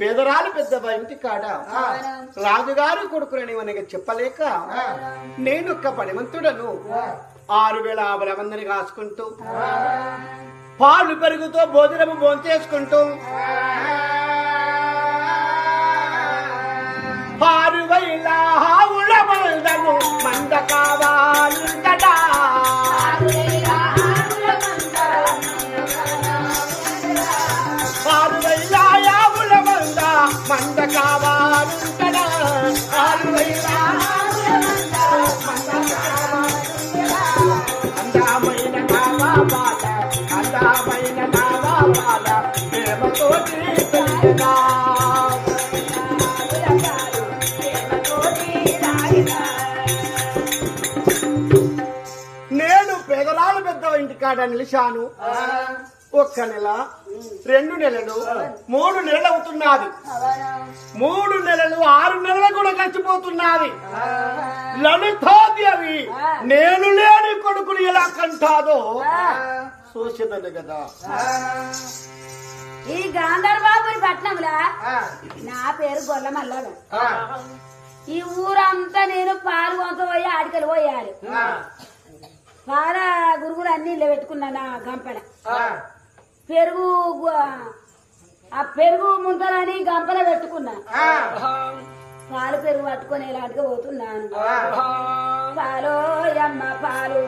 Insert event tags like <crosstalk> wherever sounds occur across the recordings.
పేదరాలు పెద్ద ఇంటి కాడ రాజుగారు కొడుకులని మనకి చెప్పలేక నేను ఒక్క పనిమంతుడను ఆరు వేల ఆవుల మందిని కాసుకుంటూ పాలు పెరుగుతో భోజనము భోంచేసుకుంటూ ఇంటికాడ నిలిచాను. ఒక్క నెల రెండు నెలలు మూడు నెలలు అవుతున్నది. మూడు నెలలు ఆరు నెలలు కూడా గడిచిపోతున్నది. లలితాదేవి నేను లేని కొడుకుని ఎలా కంటాదో చూసేదని కదా. ఈ గాంధర్బాబుని పట్నంలా నా పేరు గొల్ల మల్లగా ఈ ఊరంతా నేను పాలు కొంత పోయి ఆడికలు పోయాలి. పాల గురుగురు అన్ని ఇళ్ళ పెట్టుకున్నా నా గంపల. పెరుగు ఆ పెరుగు ముంతలని గంపల పెట్టుకున్నా. పాలు పెరుగు పట్టుకొని ఇలాంటిగా పోతున్నాను పాలు అమ్మ పాలు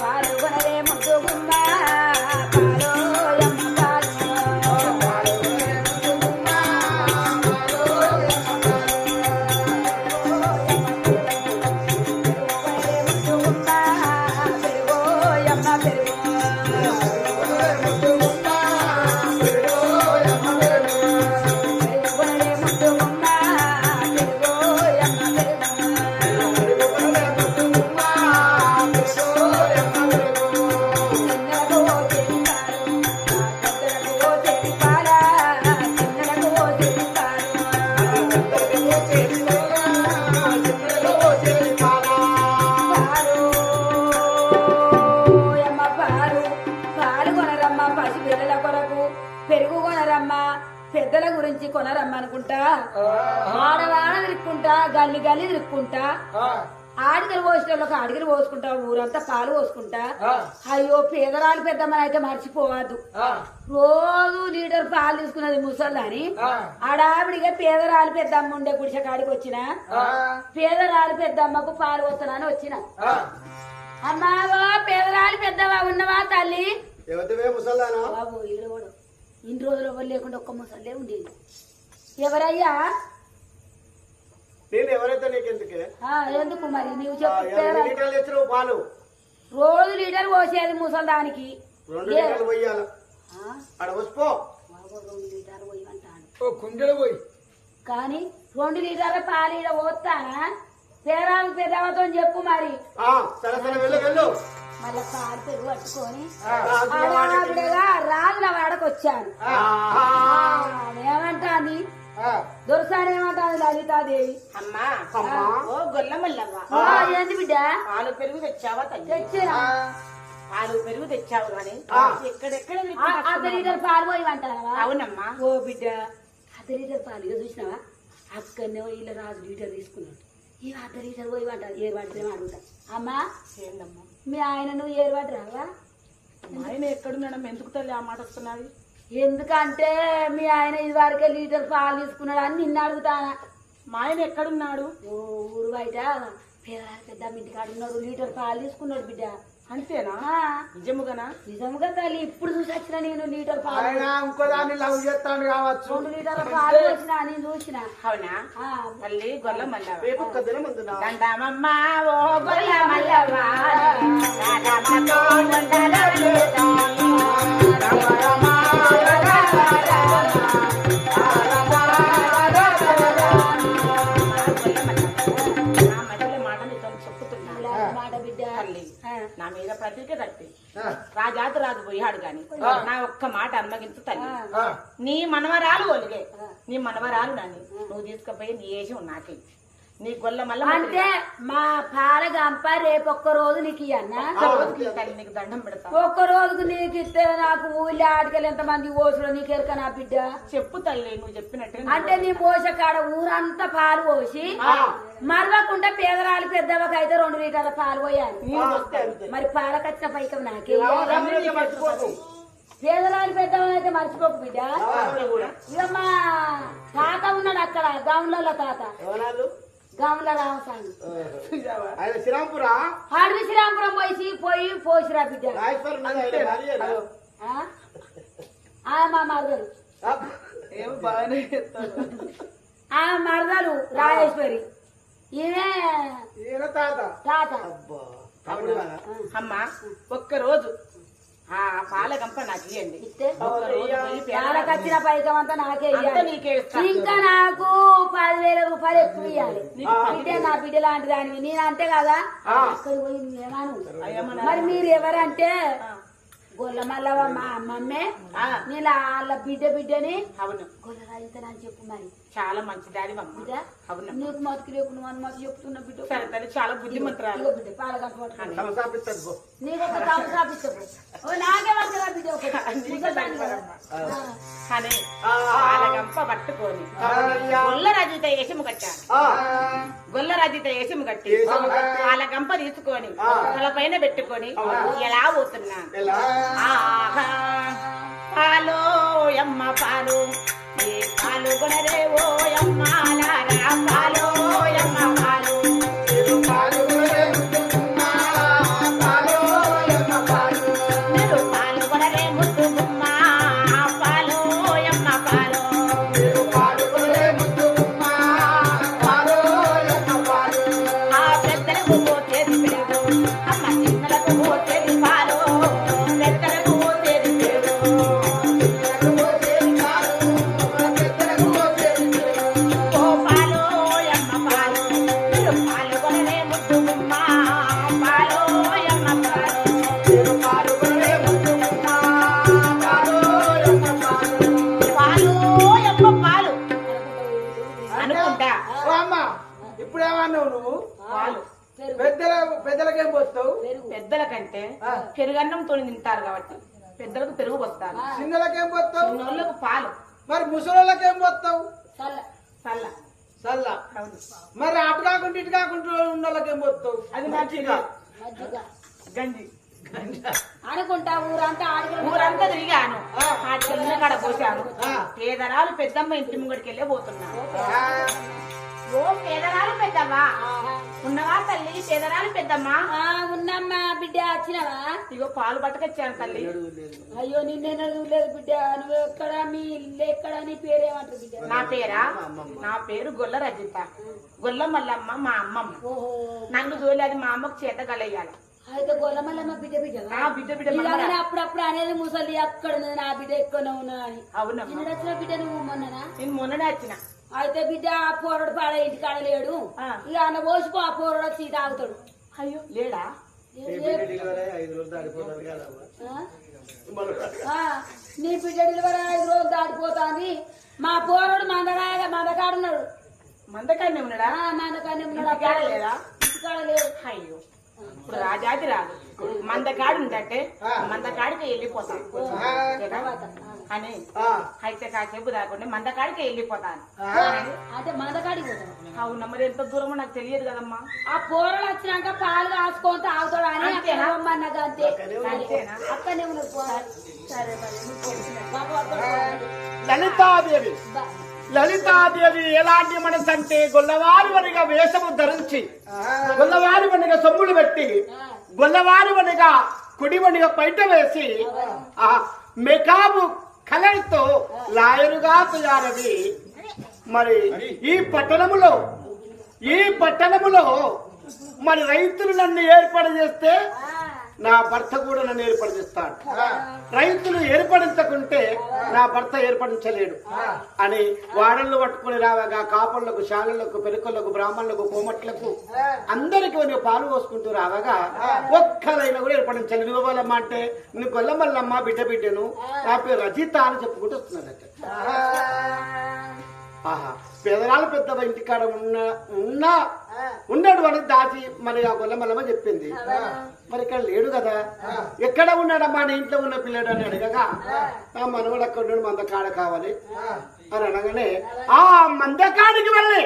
పాలు కొనలే ముద్దు గుమ్మ గురించి కొనరమ్మ అనుకుంటా ఆడవాడ తిరుక్కుంటా గల్లి గల్లి తిరుక్కుంటా? ఆడికలు పోసేటోళ్ళకి ఆడికలు పోసుకుంటా ఊరంతా పాలు పోసుకుంటా? అయ్యో పేదరాలు పెద్దమ్మని అయితే మర్చిపోవద్దు రోజు లీటర్ పాలు తీసుకున్నది ముసల్దాని. ఆడావిడిగా పేదరాలు పెద్దమ్మ ఉండే గుడిసె కాడికి వచ్చిన పేదరాలు పెద్దమ్మకు పాలు పోస్తానని వచ్చిన. అమ్మావో పేదరాలు పెద్దవా ఉన్నవా తల్లి? ముసల్దానా? బాబు కూడా. ఇన్ని రోజులు ఎవరు లేకుండా ఒక్క ముసల్లే ఉండేది. ఎవరయ్యా? నేను ఎవరైతే నీకెందుకే? ఆ, ఎందుకు మరి? ఆ, చెప్పు ఎన్ని పేదరాలు- లీటర్లు ఇచ్చినావు పాలు. రోజు లీటర్ పోసేది ముసల్దానికి. రెండు ఏ- లీటర్లు పోయాలి ఆ, ఆడ వసిపో బాబు రెండు లీటర్ పోయమంటాను ఓ కుండెలు పోయి. కానీ రెండు లీటర్ల పాలు ఈడ పోతానా పేరాలు పెద్దవతో చెప్పు మరి. ఆ, సరే సరే వెళ్ళు వెళ్ళు. మళ్ళా పాలు పెరుగు పట్టుకొని. ఆడావిడగా వాడకు వచ్చాను. ఏమంటాంది? ఆ, దొరసాని ఏమంటాంది లలితాదేవి? అమ్మా అమ్మా. ఓ గొల్లమల్లవ్వ ఆ, ఏంది బిడ్డ? పాలు పెరుగు తెచ్చావా తెచ్చినా. పాలు పెరుగు తెచ్చావు కానీ. ఎక్కడెక్కడ అర్ధ లీటర్ పాలు అవునమ్మా. ఓ బిడ్డ అర్ధ లీటర్ పాలు ఇక చూసినావా? అక్కడనే వీళ్ళ రాజు లీటర్ తీసుకున్నాడు. ఈ అర్ధ లీటర్ పోయమంటారు. ఏరు పడితే అడుగుతా. అమ్మా ఏందమ్మా? మీ ఆయన నువ్వు ఏరు పడి రావా ఆయన ఎక్కడున్నాడమ్మా ఎందుకు తల్లి ఆ మాట వస్తున్నది ఎందుకంటే మీ ఆయన ఇది వరకే లీటర్ పాలు తీసుకున్నాడు అని నిన్ను అడుగుతానా? మా ఆయన ఎక్కడున్నాడు ఓ ఊరు బయట పేదరాలు పెద్ద ఇంటికాడ ఉన్నాడు లీటర్ పాలు తీసుకున్నాడు బిడ్డ. అంతేనా? నిజముగానా? నిజంగా తల్లి ఇప్పుడు చూసి వచ్చిన నేను లీటర్ పాలు ఆయన ఇంకో దాన్ని లవ్ చేస్తాను కావచ్చు. రెండు లీటర్ల పాలు వచ్చిన నేను చూసిన. అవునా? ఓ గొల్లమల్లవ్వ దండమతో కట్టి ఆ, రాజాతి రాజు పోయాడు గాని నా ఒక్క మాట అమ్మగించు తల్లి. నీ మనవరాలు ఒలిగే. నీ మనవరాలు నన్ను. నువ్వు తీసుకుపోయి నీ ఏజం నాకే. నీ గొల్ల మల్ల అంటే మా పాల గంప రేపు ఒక్క రోజు నీకు ఇయ్యన్నా నీకు దండం పెడతా. ఒక్క రోజుకు నీకు ఇస్తే నాకు ఊళ్ళో ఆడికెళ్ళి ఎంత మంది ఓసులో నీకు ఎరక నా బిడ్డ? చెప్పు తల్లి నువ్వు చెప్పినట్టే అంటే నీ పోసే కాడ ఊరంతా పాలు పోసి మరవకుండా పేదరాలు పెద్దవకి అయితే రెండు లీటర్ల పాలు పోయాలి. మరి పాలకచ్చిన పైకం నాకే పేదరాలు పెద్దవని అయితే మర్చిపోకు బిడ్డ. ఇక మా తాత ఉన్నాడు అక్కడ గౌన్లలో తాత. గౌన్ల రామస్వామి ఆయన శ్రీరాంపురా? పోయి పోయి పోసిరా బిడ్డ. ఆయన? ఆ? ఆ మా మరదలు. అబ్బ. ఏం బాగానే ఆ మరదలు రాజేశ్వరి. ఈమె తాత. తాత? అమ్మ ఒక్క రోజు ఆ. పాల గంప నాకు ఇవ్వండి పాలకచ్చిన పైకం అంతా నాకే ఇంకా నాకు పదివేల రూపాయలు ఎక్కువ ఇవ్వాలి బిడ్డ నా బిడ్డ లాంటి దానివి నేను అంతే కదా? పోయి మరి మీరు ఎవరంటే గొల్ల మా అమ్మమ్మే నేను వాళ్ళ బిడ్డ బిడ్డని అవును. రాజుతానని చెప్పు మరి. చాలా మంచి బిడ్డ అవును. నీకు మతుకు లేకుండా నువ్వు మతు చెప్తున్నా బిడ్డ సరే తల్లి చాలా బుద్ధిమంతురాలు. బిడ్డ పాలగంట. నీకు ఒక సాపిస్తావు నాకే. <laughs> కానీ పట్టుకొని కట్టాను ఆ, గొల్ల రజిత వేషము కట్టి. పాల గంప తీసుకొని. తల పైన పెట్టుకొని ఎలా పోతున్నా? పాలో యమ్మ పాలు ఏ పాలు కొనరే ఓ యమ్మ పాలు. అమ్మ ఇప్పుడేమన్నావు నువ్వు? పాలు పెరుగు. పెద్దల పెద్దలకేం పోస్తావు? పెరుగు. పెద్దల కంటే పెరుగన్నం తోని తింటారు కాబట్టి పెద్దలకు పెరుగు పోస్తారు. చిన్నలకేం పోస్తావు? చిన్నోళ్ళకు పాలు. మరి ముసలోళ్ళకేం పోస్తావు? చల్ల చల్ల చల్ల మరి అటు కాకుండా ఇటు కాకుండా ఉన్న వాళ్ళకేం పోస్తావు? అది మంచిగా గంజి. అనుకుంటా ఊరంతా ఆడికి ఊరంతా తిరిగాను. ఆ. ఆ చిన్న కాడ పోసాను. పేదరాలు పెద్దమ్మ ఇంటి ముంగడికి వెళ్ళే పోతున్నాను ఓ పేదరాలు పెద్దమ్మా. ఉన్నవా తల్లి? పేదరాలు పెద్దమ్మా? ఆ, ఉన్నమ్మా బిడ్డ వచ్చినవా? ఇగో పాలు పట్టుకొచ్చాను తల్లి. అయ్యో నిన్నే చూడలేదు బిడ్డ. నువ్వు ఎక్కడ మీ ఇల్లు ఎక్కడ నీ పేరేమంటారు బిడ్డ? నా పేరా? నా పేరు గొల్ల రజిత. గొల్ల మల్లమ్మ మా అమ్మమ్మ. ఓహో. నన్ను చూడలేదు మా అమ్మకు చేత గలయ్యాలి అయితే గొల్లమల్లమ్మ బిడ్డ బిడ్డ నా బిడ్డ బిడ్డ. అప్పుడప్పుడు అనేది ముసలి అక్కడ నా బిడ్డ ఎక్కువ ఉన్నా అని అవునమ్మా. నిన్న వచ్చిన బిడ్డ నువ్వు మొన్ననా? నేను మొన్ననే వచ్చిన. అయితే బిడ్డ ఆ పోరడు పాడ ఇంటి కాడ లేడు. ఆ. ఇక అన్న పోసిపో ఆ పోరడు వచ్చి తాగుతాడు అయ్యో. లేడా? నీ బిడ్డ డెలివరీ ఐదు రోజులు దాటిపోతుంది. మా పోరడు మందగా మందకాడున్నాడు మందకాన్నే ఉన్నాడా? ఆ, మందకానే ఉన్నాడు. ఇంటికాడ లేడా? ఇంటికాడ లేడు. అయ్యో. ఇప్పుడు రాజాది రాదు. మందకాడు ఉందంటే. మందకాడికి. తర్వాత, అని ఆ, అయితే కాసేపు దాకుండా మందకాడికి వెళ్ళిపోతాను. అంటే మందకాడికి పోతాడు అవునా మరి ఎంత దూరమో నాకు తెలియదు కదమ్మా. ఆ పోరడు వచ్చినాక పాలు కాసుకొని తాగుతాడు అని పోరాడు సరే. లలితాదేవి. ఎలాంటి మనసు అంటే గొల్లవారి వనిగా వేషము ధరించి గొల్లవారి వనిగా సొమ్ములు పెట్టి గొల్లవారి వనిగా కుడి వనిగా పైట వేసి ఆ. మెకాబు కలర్తో లాయరుగా తయారవి. మరి ఈ పట్టణములో ఈ పట్టణములో మరి రైతులు నన్ను ఏర్పాటు చేస్తే నా భర్త కూడా నన్ను ఏర్పడిస్తాడు రైతులు ఏర్పడించకుంటే నా భర్త ఏర్పడించలేడు. అని వాడళ్ళు పట్టుకుని రావగా కాపళ్ళకు శాలలకు పెరుకలకు బ్రాహ్మణులకు కోమట్లకు అందరికి నువ్వు పాలు పోసుకుంటూ రావగా ఒక్కలైనా కూడా ఏర్పడించలేదు. నువ్వు అంటే నువ్వు గొల్లమల్లమ్మ బిడ్డ బిడ్డను నా పేరు రజిత అని చెప్పుకుంటూ వస్తున్నాడట. ఆహా. పెదనాలు పెద్ద ఇంటికాడ ఉన్న ఉన్నా ఉన్నాడు అని దాచి మరి ఆ గొల్లమల్లమ్మ చెప్పింది. మరి ఇక్కడ లేడు కదా. ఎక్కడ ఉన్నాడమ్మా నీ ఇంట్లో ఉన్న పిల్లడు అని అడగగా ఆ. మనవడు అక్కడ మంద కాడ కావాలి. అని అనగానే ఆ. మంద కాడికి వెళ్ళి.